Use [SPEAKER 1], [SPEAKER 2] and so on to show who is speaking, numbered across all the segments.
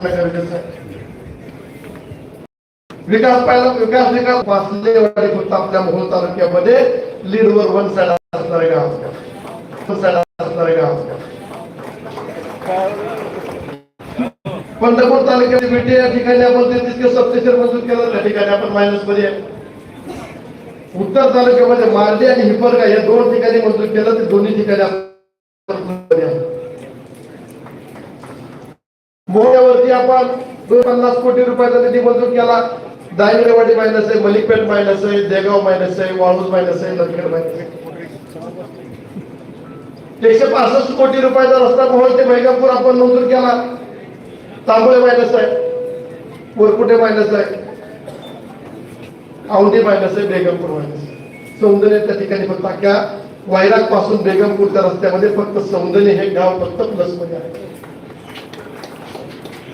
[SPEAKER 1] विकास पाहिला, विकास विकास वाचलेवाडी फक्त आपल्या मोहोळ तालुक्यामध्ये लीडवर वन साईड असणारे गाव. वन असणारे गाव. पंढरपूर तालुक्यात भेटे, या ठिकाणी आपण तितके सबस्टेशन मंजूर केलं, त्या ठिकाणी आपण मायनस मध्ये. उत्तर तालुक्यामध्ये मार्डी आणि हिपरगा या दोन ठिकाणी मंजूर केलं, ते दोन्ही ठिकाणी आपण मध्ये आपण दोन पन्नास कोटी रुपयाचा निधी मंजूर केला दायगडेवाडी मायनस आहे मलिकपेठ मायनस आहे देगाव मायनस आहे वाळूज मायनस आहे नदखेड मायनस आहे. एकशे पासष्ट कोटी रुपयाचा रस्ता मोहोळ ते मेगापूर आपण मंजूर केला. तांबळे मायनस आहे वरकुटे मायनस आहे औंधी मायनस आहे बेगमपूर मायनस सौंदर्य त्या ठिकाणी फक्त अख्ख्या वायरागपासून बेगमपूरच्या रस्त्यामध्ये फक्त सौंदर्य हे गाव फक्त प्लसमध्ये आहे.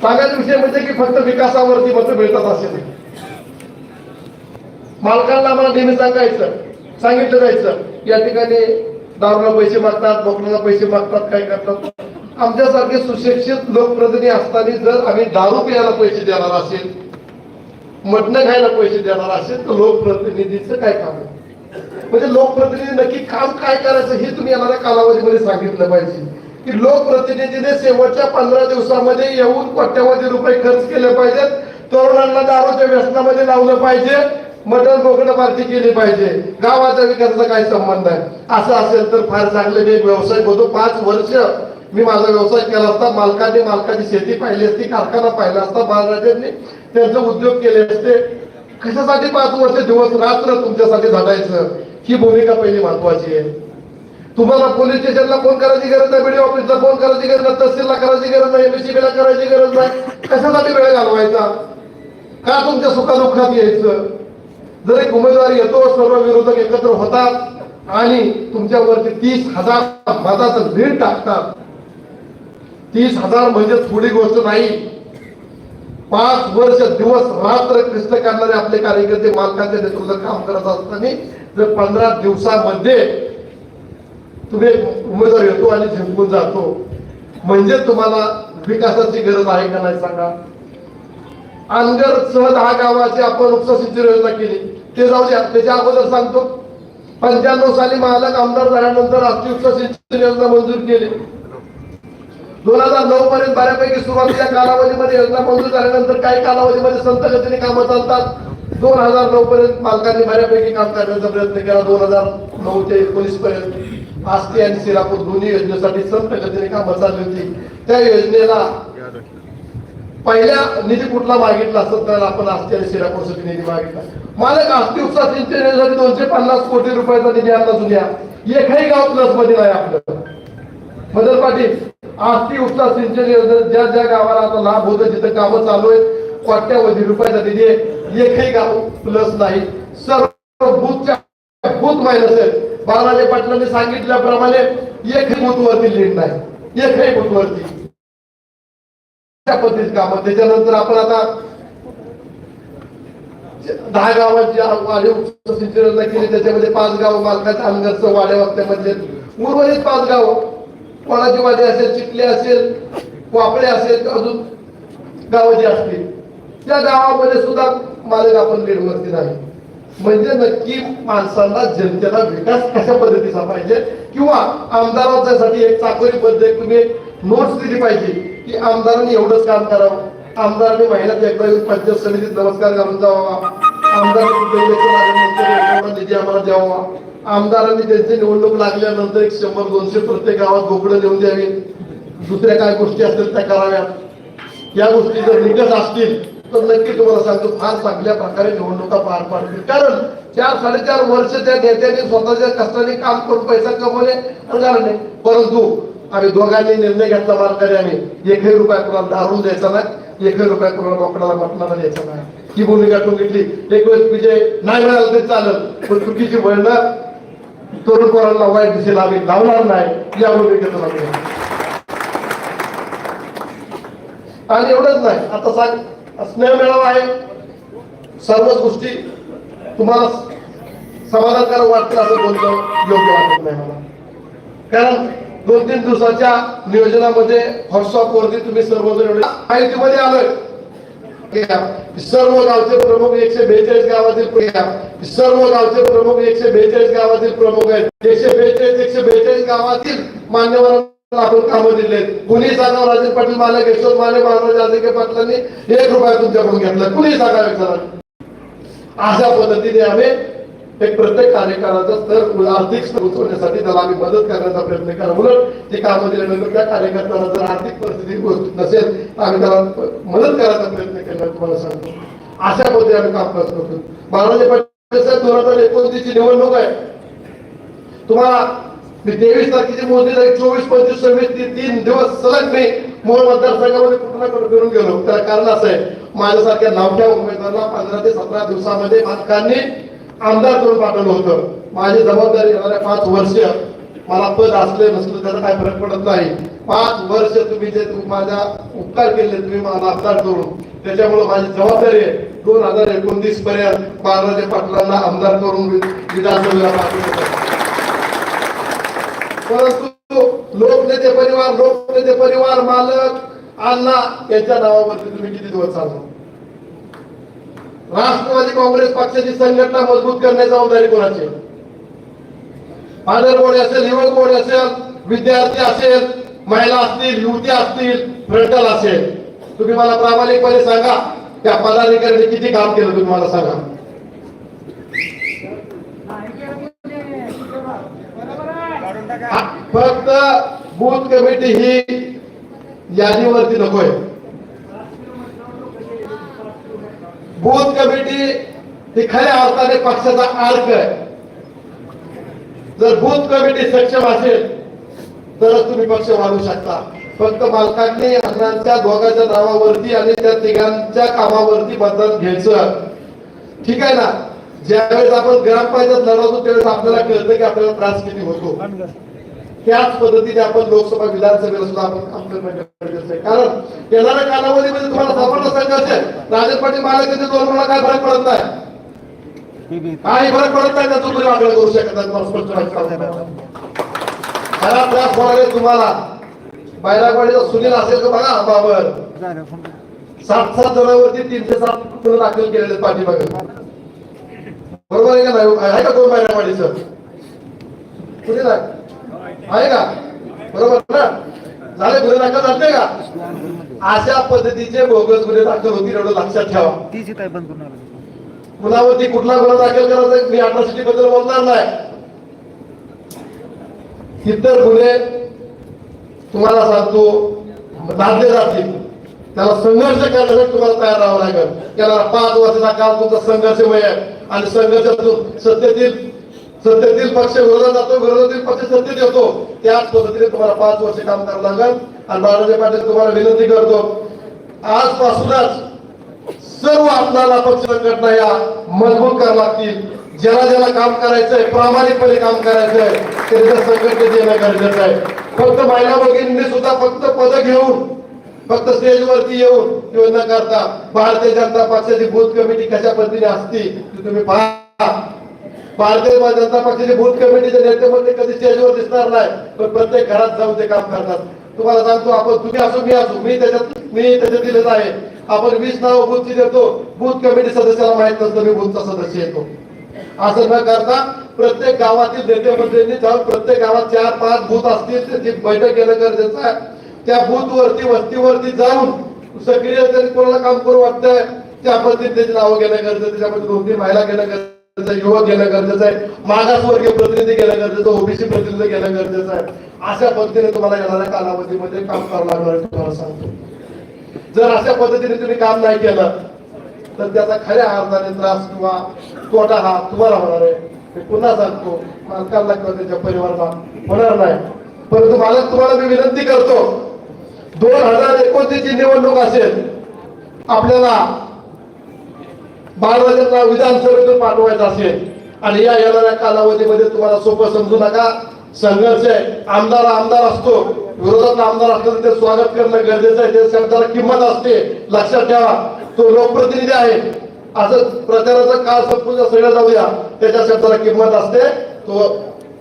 [SPEAKER 1] सांगायचा विषय म्हणजे की फक्त विकासावरती मत मिळतात असे नाही मालकांना आम्हाला नेहमी सांगायचं सांगितलं जायचं या ठिकाणी दारूला पैसे मागतात बोकडाला पैसे मागतात काय करतात. आमच्यासारखे सुशिक्षित लोकप्रतिनिधी असताना जर आम्ही दारू प्यायला पैसे देणार असेल मटणं खायला पैसे देणार असेल तर लोकप्रतिनिधीचं काय काम आहे? म्हणजे लोकप्रतिनिधी नक्की काम काय करायचं हे तुम्ही येणाऱ्या कालावधीमध्ये सांगितलं पाहिजे. की लोकप्रतिनिधीने शेवटच्या पंधरा दिवसामध्ये येऊन कोट्यावधी रुपये खर्च केले पाहिजेत. तरुणांना दारूच्या व्यसनामध्ये लावलं पाहिजे. मटण बोकडं पार्टी केली पाहिजे. गावाच्या विकासाचा काय संबंध आहे असं असेल तर फार चांगले मी व्यवसाय होतो पाच वर्ष मी माझा व्यवसाय केला असता. मालकाने मालकाची शेती पाहिली असती. कारखाना पाहिला असता. बाळराजांनी त्यांचे उद्योग केले असते. कशासाठी पाच वर्ष दिवस रात्र तुमच्यासाठी झटायचं ही भूमिका पहिली महत्वाची आहे. तुम्हाला पोलीस स्टेशनला फोन करायची गरज नाही बीडीओ ऑफिसला फोन करायची गरज नाही तहसीलला करायची गरज नाही एमएससीबी ला करायची गरज नाही. कशासाठी वेळ घालवायचा? का तुमच्या सुखादुःखात यायचं? जर एक उमेदवार येतो सर्व विरोधक एकत्र होतात आणि तुमच्यावरती तीस हजार मताचं भीड टाकतात. तीस हजार म्हणजे थोडी गोष्ट नाही. पाच वर्ष दिवस रात्र क्लिष्ट करणारे आपले कार्यकर्ते मालकांच्या नेतृत्वात काम करत असताना जर पंधरा दिवसामध्ये तुम्ही उमेदवार येतो आणि जिंकून जातो. म्हणजे तुम्हाला विकासाची गरज आहे का नाही सांगा? अनगर सह दहा गावाची आपण उपसिंचन योजना केली. ते जाऊ द्या त्याच्या अगोदर सांगतो. पंच्याण्णव साली महालक आमदार झाल्यानंतर राष्ट्रीय उपसिंचन योजना मंजूर केली. दोन हजार नऊ पर्यंत बऱ्यापैकी सुरुवातीच्या कालावधीमध्ये योजना मंजूर झाल्यानंतर काही कालावधीमध्ये संत गतीने कामं चालतात. दोन हजार नऊ पर्यंत मालकांनी बऱ्यापैकी काम करण्याचा प्रयत्न केला. दोन हजार नऊ ते एकोणीस पर्यंत. आस्ती आणि सिरापूर दोन्ही योजनेसाठी संत गतीने कामं चालली होती. त्या योजनेला पहिल्या निधी कुठला मागितला असत तर आपण आस्ती आणि सिरापूरसाठी निधी मागितला. मालक आस्ती उपसा सिंचन योजनेसाठी दोनशे पन्नास कोटी रुपयाचा निधी आणला जुन्या. एकही गाव प्लसमध्ये नाही आपलं. मदर पाटील आस्ती उपसा सिंचन योजना ज्या ज्या गावाला आता लाभ होतो तिथं कामं चालू आहेत कोट्यावधी रुपयाचा निधी एकही गाव प्लस नाही. सर्व बूथच्या बूथ मायनस आहेत. बालाजी पाटलांनी सांगितल्याप्रमाणे एकही बूथ लीड नाही. एकही बूथ वरती त्या त्याच्यानंतर आपण आता दहा गावांची वाढीव सिंचन केली. त्याच्यामध्ये पाच गाव मालकाच्या अंगरचं वाड्या वक्त्यामधले उर्वरित पाच गाव कोणाची वाडी असेल चिखले असेल वापडे असेल अजून गावं जी असतील. त्या गावामध्ये सुद्धा मालक आपण लीडवरती नाही. म्हणजे नक्की माणसांना जनतेला विकास कशा पद्धतीचा पाहिजे? किंवा आमदारांच्यासाठी एक चाकोरी पद्धत तुम्ही नोट्स दिली पाहिजे की आमदारांनी एवढंच काम करावं? आमदारांनी महिन्यात एकदा येऊन पंचायत समितीत नमस्कार करून जावा. आमदारांनी निधी आम्हाला द्यावा. आमदारांनी त्यांची निवडणूक लागल्यानंतर एक शंभर दोनशे प्रत्येक गावात बोकडं देऊन द्यावी. दुसऱ्या काय गोष्टी असतील त्या कराव्यात. या गोष्टी जर निकष असतील तर नक्की तुम्हाला सांगतो फार चांगल्या प्रकारे निवडणुका पार पाडतील. कारण चार साडेचार वर्ष त्या नेत्याने स्वतःच्या कष्टाने काम करून पैसा कमवले कारण नाही. परंतु आम्ही दोघांनी निर्णय घेतला मालकाने आम्ही. एकही रुपया कोणाला दारून द्यायचा नाही एकही रुपया कोणाला बोकडाला मटणाला द्यायचा नाही. ही भूमिका तो घेतली. एक वेळेस विजय नाही मिळाला तरी चालत पण चुकीची वळणं तरुण पोरांना वाईट दिसेल आम्ही लावणार नाही या भूमिकेतून आम्ही. आणि एवढंच नाही. आता सांग स्नेहमेळावा आहे. सर्वच गोष्टी तुम्हाला समाधानकारक वाटतील असं बोलतो योग्य वाटत नाही मला. कारण दोन तीन दिवसाच्या नियोजनामध्ये व्हॉट्सअप वरती तुम्ही सर्वजण एवढे माहितीमध्ये आलोय. सर्व गावचे प्रमुख एकशे बेचाळीस गावातील सर्व गावचे प्रमुख एकशे बेचाळीस गावातील प्रमुख आहेत. एकशे बेचाळीस एकशे बेचाळीस गावातील मान्यवर आपण कामं दिले कुणी सांगा राजे पाटील माले यशवंत माले महाराज जाधके पाटलांनी एक रुपया तुमच्याकडून घेतला. कुणी सांगा व्यक्ताला अशा पद्धतीने आम्ही एक प्रत्येक कार्यकाराचा स्तर आर्थिक स्तर उचवण्यासाठी त्याला आम्ही मदत करण्याचा प्रयत्न करा उलट ते कामं दिल्यानंतर त्या कार्यकर्त्याला जर आर्थिक परिस्थिती नसेल तर आम्ही त्याला मदत करायचा प्रयत्न केला तुम्हाला सांगतो. अशा पद्धतीने आम्ही कामकाज करतो महाराज पाटील साहेब दोन हजार एकोणतीसची निवडणूक आहे. तुम्हाला मी तेवीस तारखेची मोजणी झाली चोवीस पंचवीस सव्वीस तीन तीन दिवस सलग मी मूळ मतदारसंघामध्ये कुठं ना कुठं फिरून गेलो. त्याला कारण असं आहे माझ्यासारख्या नावठ्या उमेदवाराला पंधरा ते सतरा दिवसामध्ये पालकांनी आमदार करून पाठवलं होतं. माझी जबाबदारी येणाऱ्या पाच वर्ष मला पद असले नसलं त्याचा काय फरक पडत नाही. पाच वर्ष तुम्ही जे तुम्ही माझ्या उपकार केले तुम्ही मला आमदार करून त्याच्यामुळे माझी जबाबदारी आहे. दोन हजार एकोणतीस पर्यंत बाळराजे पाटलांना आमदार करून विधानसभेला पाठवलं परंतु लोकनेते परिवार लोकनेते परिवार मालक अण्णा यांच्या नावावरती तुम्ही किती दिवस चाललो राष्ट्रवादी काँग्रेस पक्षाची संघटना मजबूत करण्याची जबाबदारी कोणाची पाडर बोर्ड असेल हिवळ बोर्ड असेल विद्यार्थी असेल महिला असतील युवती असतील फ्रंटल असेल. तुम्ही मला प्रामाणिकपणे सांगा त्या पदाधिकाऱ्यांनी किती काम केलं तुम्ही मला सांगा हा, फक्त बूथ कमिटी ही यादीवरती नकोय. बूथ कमिटी ही खऱ्या अर्थाने पक्षाचा आर्क आहे. जर बूथ कमिटी सक्षम असेल तरच तुम्ही पक्ष वाढवू शकता. फक्त मालकांनी अण्णांच्या दोघांच्या नावावरती आणि त्या तिघांच्या कामावरती मतदान घ्यायचं. ठीक आहे ना? ज्यावेळेस आपण ग्रामपंचायत लढवतो त्यावेळेस आपल्याला कळतं की आपल्याला त्रास किती होतो. त्याच पद्धतीने आपण लोकसभा विधानसभेला सुद्धा आपण काम करणं गरजेचं आहे. कारण येणाऱ्या कालावधीमध्ये तुम्हाला सापडलं संघर्ष आहे पाटील मालक यांचे दोन काय फरक पडत नाही. काही फरक पडत नाही का तुम्ही आग्रह करू शकत नाही तुम्हाला स्पष्ट त्रास होणार तुम्हाला. बैरागवाडीचा सुनील असेल तर बघा बाबर सात सात जणांवरती तीनशे सात गुन्हे दाखल केलेले पाठीमागे. बरोबर आहे का नाही? आहे का दोन बैरागवाडीचं? कुठे नाही आहे का? बरोबर ना? झाले गुन्हे दाखल झाले का? अशा पद्धतीचे बोगस गुन्हे दाखल होतील एवढं लक्षात ठेवा. कुणावरती कुठला गुन्हा दाखल करायचा मी अट्रॉसिटी बद्दल बोलणार नाही. इतर गुन्हे तुम्हाला सांगतो लादले जातील. त्याला संघर्ष करण्यासाठी तुम्हाला तयार राहावं लागेल. त्याला पाच वर्षाचा काळ तुमचा संघर्षमय आहे. आणि संघर्षातून सत्तेतील सत्तेतील पक्ष विरोधात जातो विरोधातील पक्ष सत्तेत येतो. त्याच पद्धतीने तुम्हाला पाच वर्ष काम करावं लागेल आणि बाळासाहेब पाटील तुम्हाला विनंती करतो. आजपासूनच सर्व आपल्याला पक्ष संघटना या मजबूत करावं लागतील. ज्याला ज्याला काम करायचंय प्रामाणिकपणे काम करायचंय त्यांच्या संघटनेत येणं गरजेचं आहे. फक्त महिला भगिनींनी सुद्धा फक्त पद घेऊन फक्त स्टेजवरती येऊन योजना करता. भारतीय जनता पक्षाची बूथ कमिटी कशा पद्धतीने असती ती तुम्ही पहा. भारतीय जनता पक्षाची बूथ कमिटीचे नेते म्हणजे कधी स्टेजवर दिसणार नाही पण प्रत्येक घरात जाऊन ते काम करतात. तुम्हाला सांगतो आपण तुम्ही असो मी असो मी त्याच्यात मी त्याच्यातीलच आहे. आपण वीस नाव बूथची देतो बूथ कमिटी सदस्याला माहीत नसतं मी बूथचा सदस्य येतो. असं न करता प्रत्येक गावातील नेते मंत्र्यांनी जाऊन प्रत्येक गावात चार पाच बूथ असतील त्याची बैठक घेणं गरजेचं आहे त्या बूथ वरती वस्तीवरती जाऊन सक्रिय कोणाला काम करू वाटतंय त्या पद्धतीने त्याची नावं घेणं गरजेचं त्याच्यामध्ये दोन तीन महिला घेणं गरजेचं युवक घेणं गरजेचं आहे. मागासवर्गीय प्रतिनिधी घेणं गरजेचं ओबीसी प्रतिनिधी घेणं गरजेचं आहे. अशा पद्धतीने तुम्हाला येणाऱ्या कालावधीमध्ये काम करावं लागणार तुम्हाला सांगतो. जर अशा पद्धतीने तुम्ही काम नाही केलं तर त्याचा खऱ्या अर्थाने त्रास किंवा तोटा हा तुम्हाला होणार आहे. मी पुन्हा सांगतो मालकांना किंवा त्याच्या परिवाराला होणार नाही. परंतु मला तुम्हाला मी विनंती करतो दोन हजार एकोणतीस ची निवडणूक असेल आपल्याला बाळराजांना विधानसभेतून पाठवायचं असेल आणि या येणाऱ्या कालावधीमध्ये तुम्हाला सोपं समजू नका. संघर्ष आहे. आमदार आमदार असतो. विरोधात आमदार असतो ते स्वागत करणं गरजेचं आहे. त्या शब्दाला किंमत असते. लक्षात ठेवा. तो लोकप्रतिनिधी आहे. असं प्रचाराचा काळ संपूर्ण सगळं जाऊया. त्याच्या शब्दाला किंमत असते. तो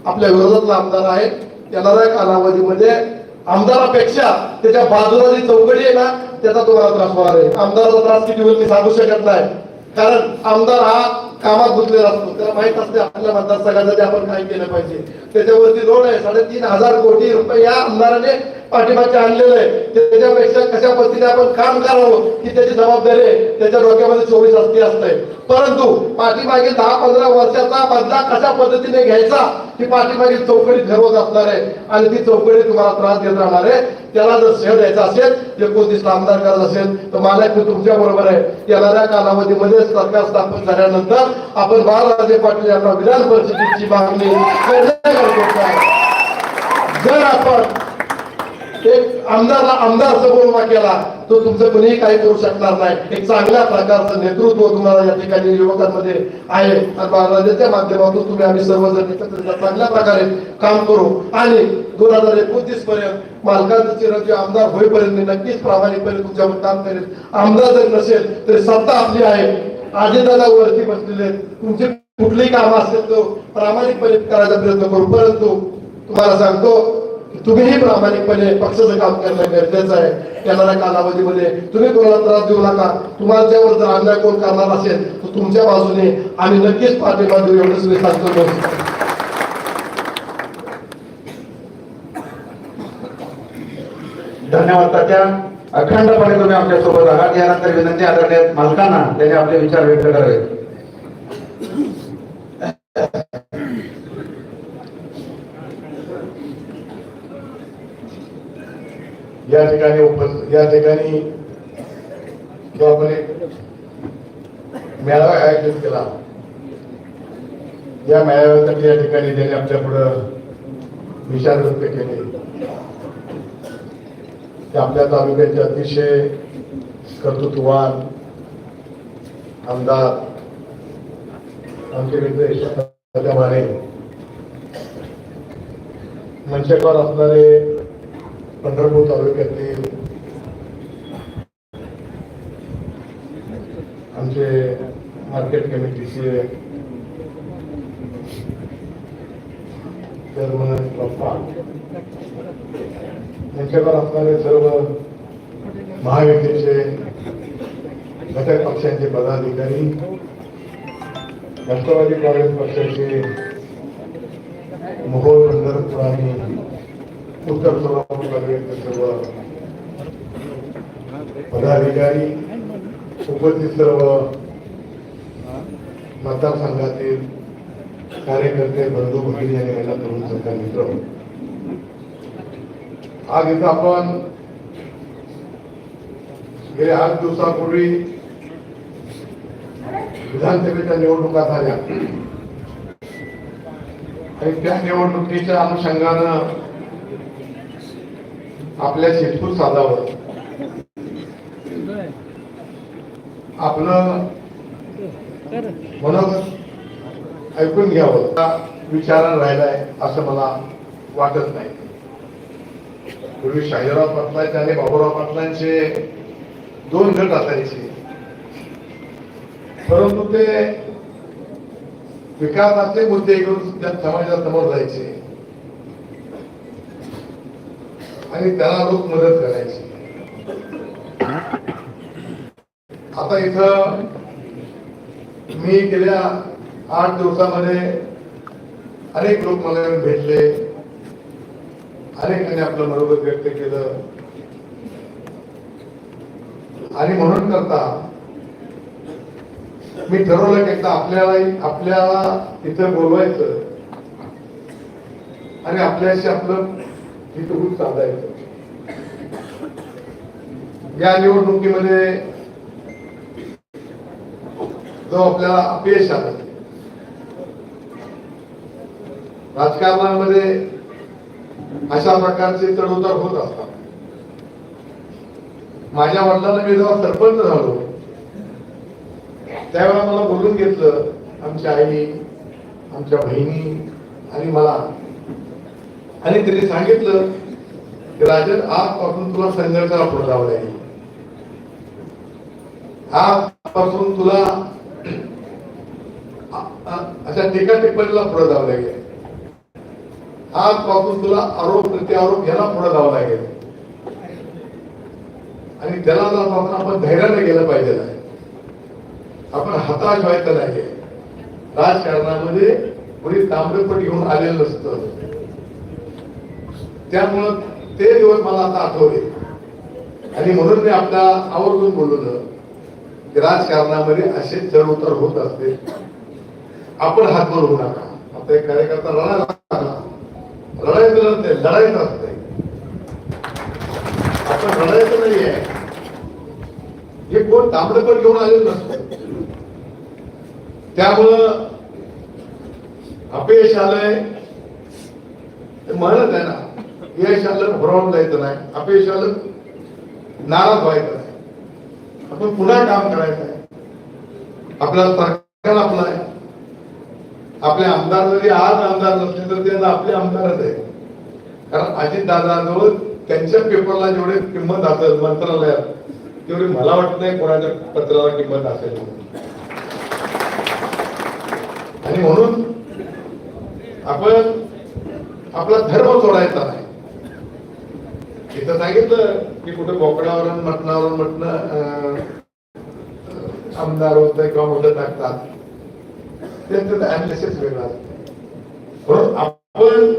[SPEAKER 1] आपल्या विरोधातला आमदार आहे. येणाऱ्या कालावधीमध्ये आमदारापेक्षा त्याच्या बाजूला जी चौकडी आहे ना त्याचा तुम्हाला त्रास होणार आहे. आमदाराचा त्रास किती होईल मी सांगू शकत नाही. कारण आमदार हा कामात गुंतलेला असतो. त्याला माहीत असते आपल्या मतदारसंघासाठी आपण काय केलं पाहिजे. त्याच्यावरती लोन आहे साडेतीन हजार कोटी रुपये या आमदाराने पाठीमागचे आणलेलं आहे. त्याच्यापेक्षा कशा पद्धतीने आपण काम करावं ही त्याची जबाबदारी आहे. त्याच्या डोक्यामध्ये चोवीस असती असते परंतु पाठीमागे दहा पंधरा वर्षाचा बदला कशा पद्धतीने घ्यायचा ही पाठीमागे चौकडी ठरवत असणार आहे. आणि ती चौकडी तुम्हाला त्रास देत राहणार आहे. त्याला जर सेह द्यायचा असेल एकोणतीस आमदार करत असेल तर मला मी तुमच्या बरोबर आहे. येणाऱ्या कालावधीमध्ये सरकार स्थापन झाल्यानंतर आपण बाळराजे पाटील यांना विधान परिषदेची मागणी जर आपण एक आमदारला आमदार समोर उभा केला तो तुमचं कोणीही काही करू शकणार नाही. एक चांगल्या प्रकारचं नेतृत्व तुम्हाला या ठिकाणी युवकांमध्ये आहे. आणि माध्यमातून तुम्ही आम्ही सर्वजण एकत्र चांगल्या प्रकारे काम करू. आणि दोन हजार एकोणतीस पर्यंत मालकाचं चिरंजीव आमदार होईपर्यंत नक्कीच प्रामाणिकपणे तुमच्यावर काम करेल. आमदार जर नसेल तरी सत्ता आपली आहे. आजीदादा वरती बसलेले आहेत. कुठलेही काम असेल तो प्रामाणिकपणे करायचा प्रयत्न करू. परंतु तुम्हाला सांगतो तुम्हीही प्रामाणिकपणे पक्षाचं काम करणं गरजेचं आहे. येणाऱ्या कालावधीमध्ये तुम्ही कोणाला त्रास देऊ नका. तुम्हाला जर अन्याय कोण करणार असेल तर तुमच्या बाजूने आम्ही नक्कीच पाठिंबा देऊ एवढंच मी सांगतो
[SPEAKER 2] धन्यवाद तात्या. अखंडपणे तुम्ही आमच्यासोबत आहात. यानंतर विनंती आदरणीय मालकांना त्यांनी आपले विचार व्यक्त करावेत.
[SPEAKER 3] या ठिकाणी उपस्थित या ठिकाणी मेळावा आयोजित केला. या मेळाव्यासाठी या ठिकाणी त्यांनी आमच्या पुढं विचार व्यक्त केले. ते आपल्या तालुक्याचे अतिशय कर्तृत्ववान आमदार आमचे मित्र माने मंचकवर असणारे पंढरपूर तालुक्यातील आमचे मार्केट कमिटीचे चेअरमन पप्पा यांच्यावर असणारे सर्व महायुतीचे घटक पक्षांचे पदाधिकारी राष्ट्रवादी काँग्रेस पक्षाचे मोहोळ पंढरपूर आणि उत्तर सोलापूर तालुक्यातील सर्व पदाधिकारी उपस्थित सर्व मतदारसंघातील कार्यकर्ते बंधू भगिनी आणि महिला तरुण संघ मित्र. आज इथं आपण गेल्या आठ दिवसापूर्वी विधानसभेच्या निवडणुका झाल्या. आणि त्या निवडणुकीच्या अनुषंगानं आपल्या शेतपूर साधावर आपलं ऐकून घ्यावं. विचारानं राहिलाय असं मला वाटत नाही. पूर्वी शाहीराव पाटलांचे आणि बाबूराव पाटलांचे दोन गट असायचे. परंतु ते विकासाचे मुद्दे घेऊन त्या समाजासमोर जायचे. आणि त्याला लोक मदत करायचे. आता इथं मी गेल्या आठ दिवसामध्ये अनेक लोक मला येऊन भेटले. अनेकांनी आपलं मनोगत व्यक्त केलं. आणि म्हणून करता मी ठरवलं की एकदा आपल्याला आपल्याला इथं बोलवायचं. आणि आपल्याशी आपलं हितगुज साधायचं या निवडणुकीमध्ये जो आपल्याला अपयश आलं राजकारणामध्ये अशा प्रकारचे चढउतार होत असतात. माझ्या वडिलांना मी जेव्हा सरपंच झालो त्यावेळेला मला बोलून घेतलं आमच्या आई आमच्या बहिणी आणि मला. आणि त्यांनी सांगितलं की राजन आजपासून तुला संघर्षाला पुढे जावं लागेल. आजपासून तुला अशा टीका टिप्पणीला पुढे जावं लागेल. आजपासून तुला आरोप प्रत्यारोप याला पुढे जावं लागेल. आणि त्याला जाताना आपण धैर्याने गेलं पाहिजे. आपण हताश व्हायचं नाही. राजकारणामध्ये कोणी ताम्रपट घेऊन आलेलं नसतं. त्यामुळं ते दिवस मला आता आठवले. आणि म्हणून मी आपल्या आवर्जून बोलवलं की राजकारणामध्ये असे चढ उतार होत असते. आपण हातभर होऊ नका आता एक कार्यकर्ता लढायला लढायचं नसते लढायचं असते आपण लढायचं नाहीये हे कोण तांबडपट घेऊन आले नसतो. त्यामुळं अपयश आलंय. म्हणत आहे ना यश आलं भरवून जायचं नाही. अपयश आलं नाराज व्हायचं नाही. आपण पुन्हा काम करायचं आहे. आपला सरकार आपला आहे. आपले आमदार जरी आज आमदार नसले तर ते आता आपले आमदारच आहे कारण अजितदादाजवळ त्यांच्या पेपरला जेवढे किंमत असेल मंत्रालयात तेवढी मला वाटत नाही कोणाच्या पत्राला किंमत असेल आणि म्हणून आपण आपला धर्म सोडायचा नाही. इथं सांगितलं की कुठं बोकडावर मटणावरून मटणावर मटण आमदार होत किंवा मुलं टाकतात. त्यांचं अनालिसिस वेगळं म्हणून आपण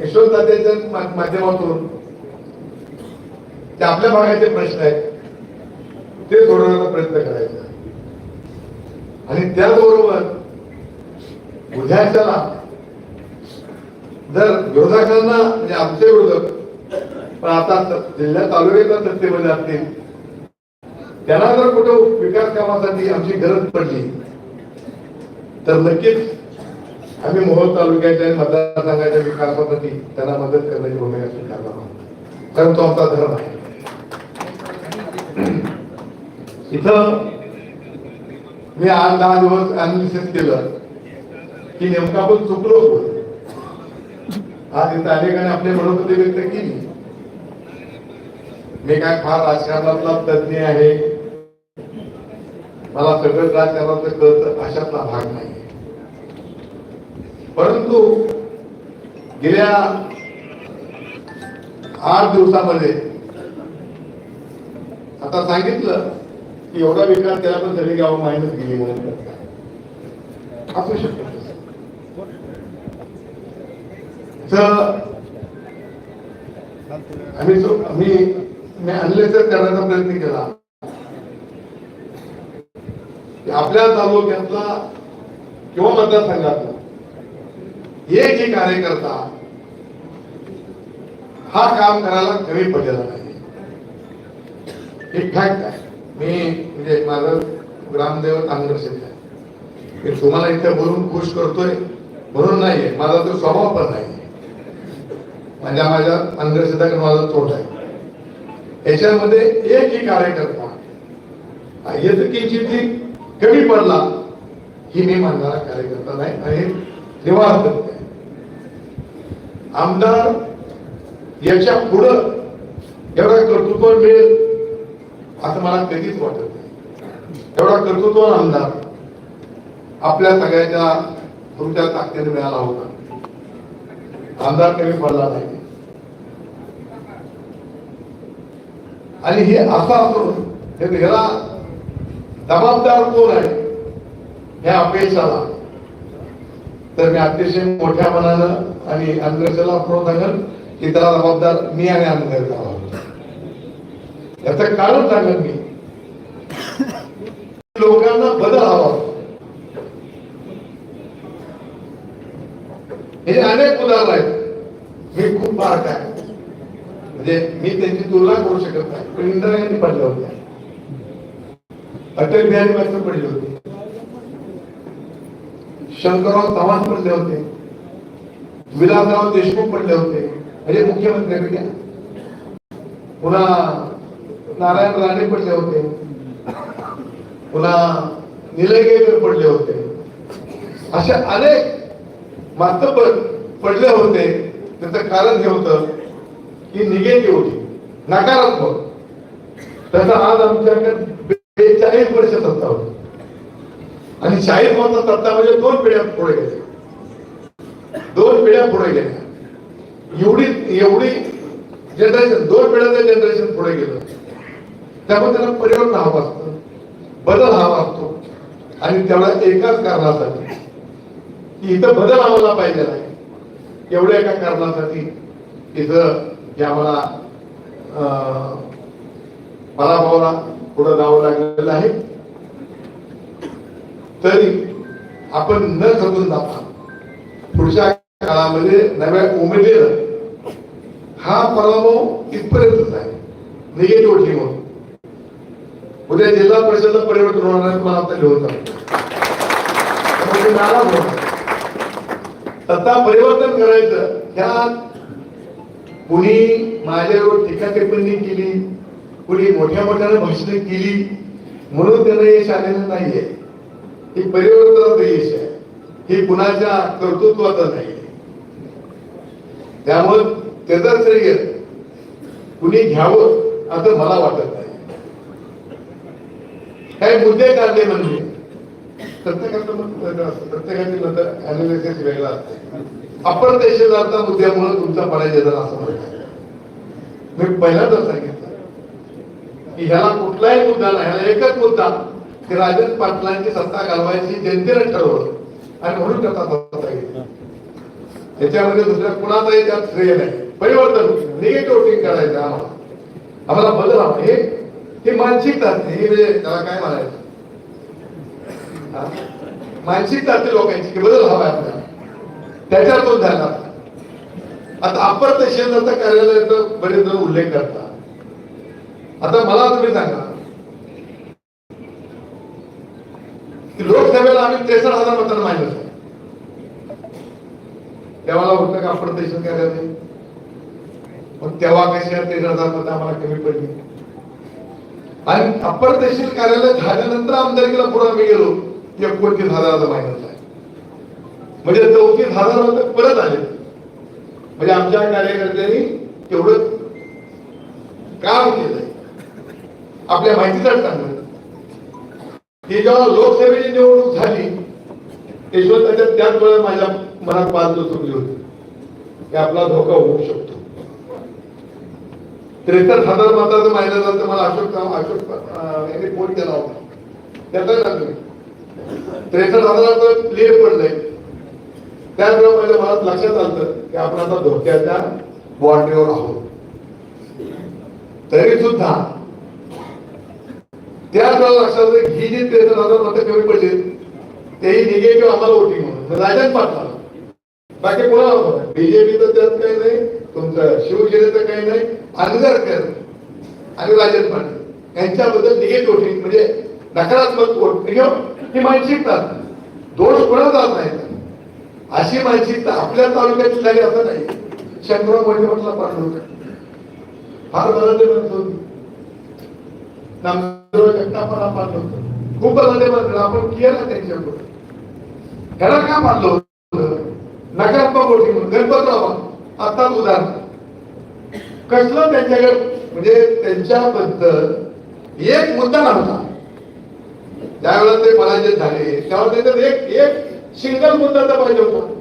[SPEAKER 3] यशवंत दादाच्या माध्यमातून ते आपल्या भागाचे प्रश्न आहेत ते सोडवण्याचा प्रयत्न करायचा. आणि त्याचबरोबर उद्याच्याला जर विरोधकांना म्हणजे आमचे विरोधक पण आता जिल्ह्या तालुक्यात सत्तेमध्ये असतील त्यांना जर कुठं विकास कामासाठी आमची गरज पडली तर नक्कीच आम्ही मोहोळ तालुक्याच्या मतदारसंघाच्या विकासासाठी त्यांना मदत करण्याची भूमिका स्वीकारणार आहोत. कारण तो आमचा धर्म आहे. इथं मी आठ दहा दिवस अनालिसिस केलं की नेमका आपण चुकलो होतो. आज इथं अनेकांनी आपली मनोगती व्यक्त केली. मी काय फार राजकारणातला तज्ञ आहे. मला सगळं राजकारणाचं कळत अशातला भाग नाही. परंतु गेल्या आठ दिवसामध्ये आता सांगितलं की एवढा विकास केला पण सगळी गाव माहितीच गेली म्हणून. असू शकत. तर आम्ही मी मी आणले तर करण्याचा प्रयत्न केला. आपल्या तालुक्यातला किंवा मतदारसंघातला एकही कार्यकर्ता हा काम करायला कमी पडलेला नाही. एक फॅक्ट आहे. मी म्हणजे माझं ग्रामदेव तांगरशेत आहे. मी तुम्हाला इथे बोलून खुश करतोय. म्हणून नाहीये. माझा तो स्वभाव पण नाही. म्हणजे माझ्या अंधश्रद्धा माझा तोट आहे. याच्यामध्ये एकही कार्यकर्ता येत किंचित कमी पडला ही मी मानणारा कार्यकर्ता नाही आणि निवास करते. आमदार याच्या पुढं एवढा कर्तृत्व मिळेल असं मला कधीच वाटत नाही. एवढा कर्तृत्व आमदार आपल्या सगळ्याच्या तुमच्या ताकदीने मिळाला होता. आमदार कमी पडला नाही. आणि हे असं असून हे ह्याला जबाबदार कोण आहे ह्या अपयशाला तर मी अतिशय मोठ्या मनानं आणि अंग्रेजाला पुढे सांगेल की त्याला जबाबदार मी आणि अंग्रेज झाला याचं कारण सांगेल मी. लोकांना बदल हवा हे अनेक उदाहरण आहेत. मी आहे. म्हणजे मी त्यांची तुलना करू शकत नाही. पण इंदिरा गांधी पडल्या होत्या अटल बिहारी वाजपेयी पडले होते. शंकरराव चव्हाण पडले होते. विलासराव देशमुख पडले होते. म्हणजे मुख्यमंत्र्यापैकी पुन्हा नारायण राणे पडले होते. पुन्हा निलयगेकर पडले होते. असे अनेक मातबर पडले होते. त्याचं कारण हे होतं की निगेटिव्ह होती. नकारात्मक. त्याचा आज आमच्याकडे बेचाळीस वर्ष सत्ता होती. आणि चाळीस वर्ष सत्ता म्हणजे दोन पिढ्या पुढे गेल्या दोन पिढ्या पुढे गेल्या एवढी एवढी जनरेशन दोन पिढ्याचं जनरेशन पुढे गेलं. त्यामुळे त्यांना परिवर्तन हवं असतं. बदल हवा असतो. आणि त्याला एकाच कारणासाठी. की इथं बदल आम्हाला पाहिजे नाही एवढ्या एका कारणासाठी इथं हे आम्हाला अं, पराभवाला पुढं जावं लागलेलं आहे. तरी आपण न खचून जाता पुढच्या काळामध्ये नव्या उमेदीनं हा पराभव इथपर्यंतच आहे. निगेटिव्ह ठेव म्हणून उद्या जिल्हा परिषदला परिवर्तन होणार आहे मला आता लिहून जातो नाराज सत्ता परिवर्तन करायचं. त्यात कुणी माझ्यावर टीका टिप्पणी केली कुणी मोठ्या मोठ्याने भाषणे केली म्हणून त्यांना यश आलेलं नाहीये. हे परिवर्तनाचं यश आहे. ही कुणाच्या कर्तृत्वाचं नाही. त्यामुळं त्याचं श्रेय कुणी घ्यावं असं मला वाटत नाही. काही मुद्दे काढले म्हणजे प्रत्येकाचं असतं. प्रत्येकाची मत अनालिसिस वेगळं असतं. अपर तहसीलदारचा मुद्द्यामुळे तुमचा पराजय झाला असं म्हणतात. मी पहिल्यांदा सांगितलं की ह्याला कुठलाही मुद्दा नाही ह्याला एकच मुद्दा की राजन पाटलांची सत्ता घालवायची जनतेने ठरवलं आणि म्हणून त्याचा सांगितलं त्याच्यामध्ये दुसऱ्या कुणाचाही त्यात श्रेय नाही. परिवर्तन निगेटिव्ह वोटिंग करायचं आम्हाला. आम्हाला बदल हे हे मानसिकता असते. हे म्हणजे त्याला काय म्हणायचं? मानसिकता असते लोकांची की बदल हवा आहे आपल्याला त्याच्यातून झाला आता अपर आता कार्यालयाचा बरेच जण उल्लेख करतात. आता मला तुम्ही सांगा. की लोकसभेला आम्ही त्रेसष्ट हजार मतांना मायनस आहे तेव्हा होतं का अपर तहसील कार्यालय पण तेव्हा कशी त्रेसष्ट हजार मतं आम्हाला कमी पडली. आणि अपर तहसील कार्यालय झाल्यानंतर आमदारकीला पुढे आम्ही गेलो. एकोणतीस हजाराचा मायनस आहे म्हणजे चौतीस हजार परत आले. म्हणजे आमच्या कार्यकर्त्यांनी तेवढं काम केलंय. आपल्या माहितीसाठी सांगत की जेव्हा लोकसभेची निवडणूक झाली यशवंताच्या त्याच वेळेला माझ्या मनात पाच सुटली होती. की आपला धोका होऊ शकतो. त्रेसष्ट हजार मताचं माहिती झालं तर मला अशोक अशोक यांनी फोन केला होता. त्याचा ना त्रेसष्ट हजाराचं लीड पडलंय त्याचवेळेला मला लक्षात आलं की आपण आता धोक्याच्या बॉन्ड्रीवर आहोत. तरी सुद्धा त्याच लक्षात आलं ही जी त्रेसष्ट हजार मतं कमी पडली तेही निगेटिव्ह आम्हाला वोटिंग म्हणून. राजन पाटला बाकी कोणाला बीजेपी तर त्यात काही नाही तुमचं शिवसेनेचं काही नाही अनगरकर आणि राजन पाटील यांच्याबद्दल निगेटिव्ह वोटिंग म्हणजे नकारात्मक वोट ही मानसिकता. दोष कोणाला जात नाही? अशी मानसिकता आपल्या तालुक्यात झाली असं नाही. शंकरराव मोठे म्हणजे म्हटला पाठवलं फार बलाढ्य माणसं होती नामदेव जगतापाला पाठवलं खूप बलाढ्य माणसं आपण केला त्यांच्याकडून. ह्याला का मानलं होतं? नकारात्मक गोष्टी म्हणून. गणपतराव आता उदाहरण. कसलं त्यांच्याकडे म्हणजे त्यांच्याबद्दल एक मुद्दा नव्हता. ज्यावेळेला ते पराजित झाले त्यावेळेला त्यांच्यात एक एक सिंगल मुद्दा तर पाहिजे होता.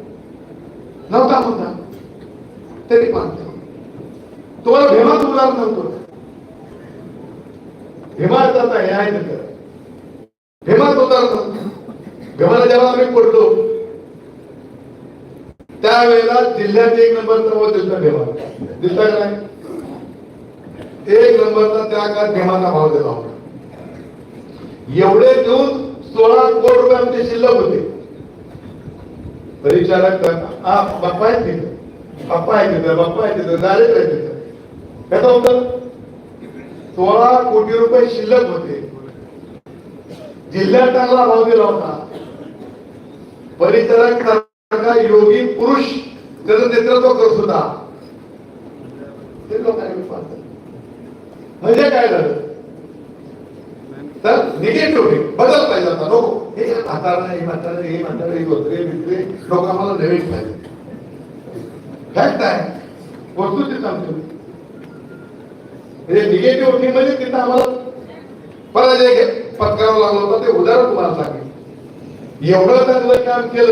[SPEAKER 3] नव्हता मुद्दा. तरी मानतो तुम्हाला भीमाचं उदाहरण सांगतो. भीमाचं आता हे आहे नंतर भीमा उदाहरण सांगतो. भीमाला जेव्हा आम्ही पडलो त्यावेळेला जिल्ह्यात एक नंबरचा व दिलता भीमा. दिलता का नाही? एक नंबरचा त्या काळात भीमाचा भाव दिला होता. एवढे देऊन सोळा कोटी रुपये आमचे शिल्लक होते. परिचारक हा बाप्पा आहे तिथं. बाप्पा आहे तिथं बाप्पा आहे तिथं डायरेक्ट आहे तिथं. कसं होतं सोळा कोटी रुपये शिल्लक होते. जिल्ह्यात चांगला भाव दिला होता. परिचारक सारखा योगी पुरुष त्याचं नेतृत्व करत होता. ते लोकांनी म्हणजे काय झालं? तर निगेटिव्ह बदल पाहिजे आता. नको. हे म्हातारा हे म्हातारा हे म्हातारा हे गोत्रे मित्रे लोक आम्हाला नवीन पाहिजे. फॅक्ट आहे. वस्तूची सांगतो. मी. म्हणजे निगेटिव्ह होती म्हणजे तिथं आम्हाला पराजय घे- पत्करावा लागला होता ते उदाहरण तुम्हाला सांगेल एवढं चांगलं काम केलं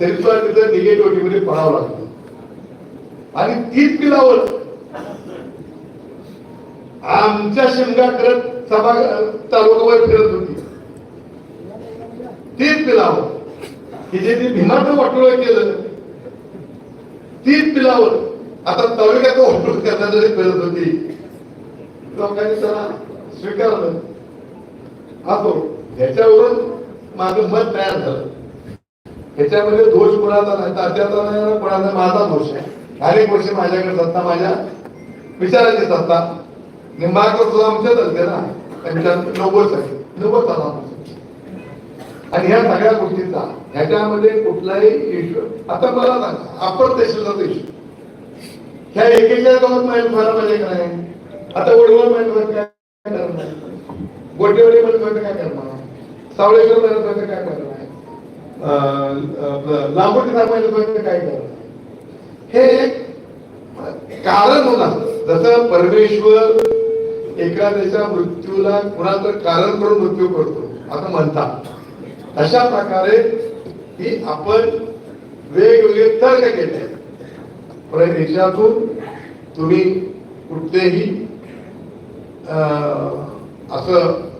[SPEAKER 3] तरी सुद्धा तिथं निगेटिव्हिटीमध्ये पडावं लागतं. आणि तीच पिलावर आमच्या शिमगा करत सभा तालुकावर फिरत होती. तीच पिलाव की जे ते भीमाचं वाटोळ केलं तीच पिलावर. आता तालुक्याचं वाटोळ करण्यासाठी फिरत होती. लोकांनी त्याला स्वीकारलं. असो ह्याच्यावरून माझं मत तयार झालं. ह्याच्यामध्ये दोष कोणाचा नाही तात्याचा नाही कोणाचा माझा दोष आहे. अनेक वर्ष माझ्याकडे सत्ता माझ्या विचाराची सत्ता. निंबाळकर सुद्धा आमच्याच असते ना त्यांच्या नव्वद आहे नव्वद झाला आणि ह्या सगळ्या गोष्टीचा ह्याच्यामध्ये कुठलाही इश्यू आता मला सांगा अपर तहसीलचा इश्यू ह्या एकेच्या गावात माहिती व्हायला म्हणजे काय आता वडवळ माहिती व्हायचं काय करणार गोटेवाडी माहिती व्हायचं काय करणार सावळेश्वर माहिती व्हायचं काय करणार लांबोटी माहिती व्हायचं काय करणार हे कारण होणार. जसं परमेश्वर एखाद्याच्या मृत्यूला कुणाचं कारण करून मृत्यू करतो असं म्हणतात. अशा प्रकारे की आपण वेगवेगळे तर्क केले. पण याच्यातून तुम्ही कुठलेही अं, असं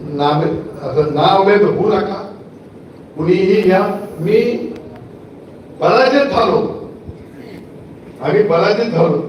[SPEAKER 3] नामे असं नावेद होऊ नका. कुणीही घ्या मी पराजित झालो. आम्ही पराजित झालो.